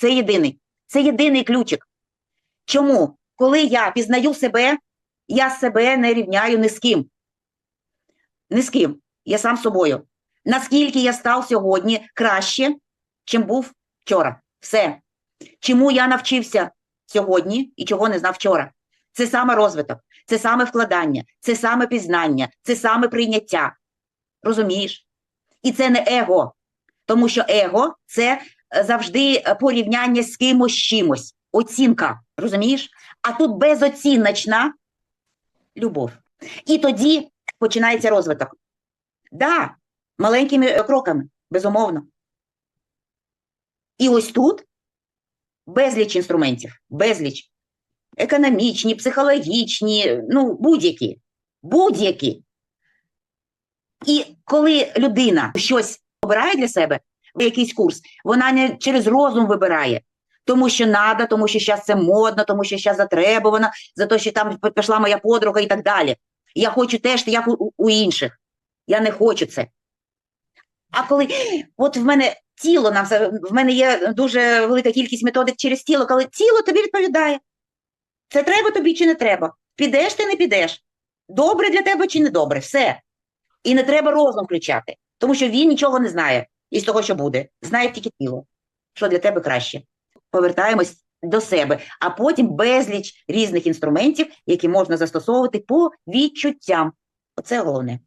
Це єдиний. Це єдиний ключик. Чому? Коли я пізнаю себе, я себе не рівняю ні з ким. Ні з ким. Я сам собою. Наскільки я став сьогодні краще, чим був вчора. Все. Чому я навчився сьогодні і чого не знав вчора? Це саме розвиток, це саме вкладання, це саме пізнання, це саме прийняття. Розумієш? І це не его, тому що его це завжди е, порівняння з кимось чимось, оцінка. Розумієш? А тут безоціночна любов. І тоді починається розвиток. Да, маленькими е, кроками, безумовно. І ось тут безліч інструментів, безліч. Економічні, психологічні, ну, будь-які. Будь-які. І коли людина щось обирає для себе, якийсь курс, вона не через розум вибирає, тому що надо, тому що зараз це модно, тому що зараз затребувано, за те, що там пішла моя подруга і так далі. Я хочу теж, як у, у інших. Я не хочу це. А коли от в мене тіло нам в мене є дуже велика кількість методик через тіло, коли тіло тобі відповідає. Це треба тобі чи не треба? Підеш ти не підеш? Добре для тебе чи не добре? Все. І не треба розум включати, тому що він нічого не знає із того, що буде. Знає тільки тіло, що для тебе краще. Повертаємось до себе, а потім безліч різних інструментів, які можна застосовувати по відчуттям. Оце головне.